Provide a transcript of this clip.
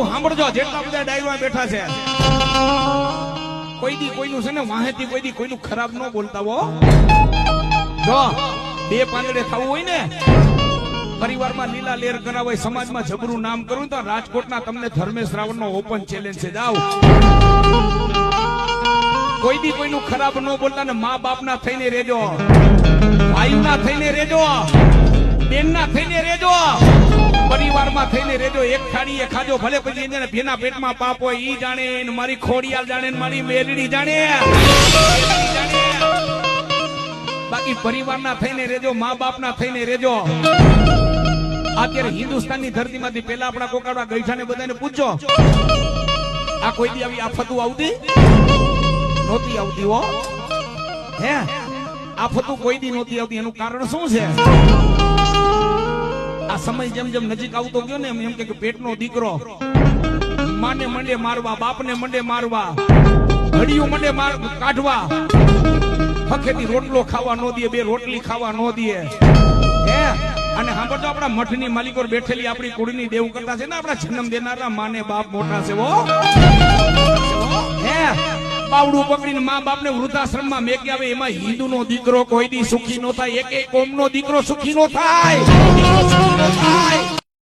છું સાંભળજો, જેટલા બધા ડાયરો બેઠા છે. કોઈ દી કોઈનું છે ને માહિતી કોઈ દી કોઈનું ખરાબ ન બોલતા હો. જો, બે પાંદડે થવું હોય ને, પરિવારમાં લીલા લેર કરાવ હોય સમાજમાં જબરું નામ કરું તો રાજકોટના તમને ધર્મેશ રાવણનો ઓપન ચેલેન્જ છે. જાઓ. કોઈ દી કોઈનું ખરાબ ન બોલતા ને મા બાપના થઈને રેજો ભાઈના થઈને રેજો બેનના થઈને રેજો થઈને રેજો એક એ ખાજો, ભલે પછી એને ભેના પેટમાં પાપ હોય, ઈ જાણે, ને મારી ખોડિયાલ જાણે, ને મારી મેલડી જાણે. બાકી પરિવારના થઈને રેજો મા બાપના થઈને રેજો અત્યારે હિન્દુસ્તાનની ધરતીમાંથી પેલા આપણા કોકાડા ગઈઠાને બધાને પૂછજો, આ કોઈ દી આવી આફતું આવતી? નહોતી આવતી હો. હે? આફતું કોઈ દી નહોતી આવતી, એનું કારણ શું છે? આ સમય જેમ જેમ નજીક આવતો ગયો ને એમ એમ કે પેટનો દીકરો માને મંડે મારવા, બાપને મંડે મારવા ઘડિયું મંડે માર કાઢવા. હખેથી રોટલો ખાવા નો દે, બે રોટલી ખાવા નો દે. હે? અને સાંભળજો, આપણા મઠની માલિકો બેઠેલી આપણી કુળની દેવ કરતા છે ને, આપણા જન્મ દેનારા માને બાપ મોટા છે, હે. બાવડું પકડીને મા બાપને વૃદ્ધાશ્રમમાં મેકી આવે, એમાં હિન્દુનો દીકરો કોઈ દી સુખી નો થાય એક એક કોમનો દીકરો સુખી નો થાય.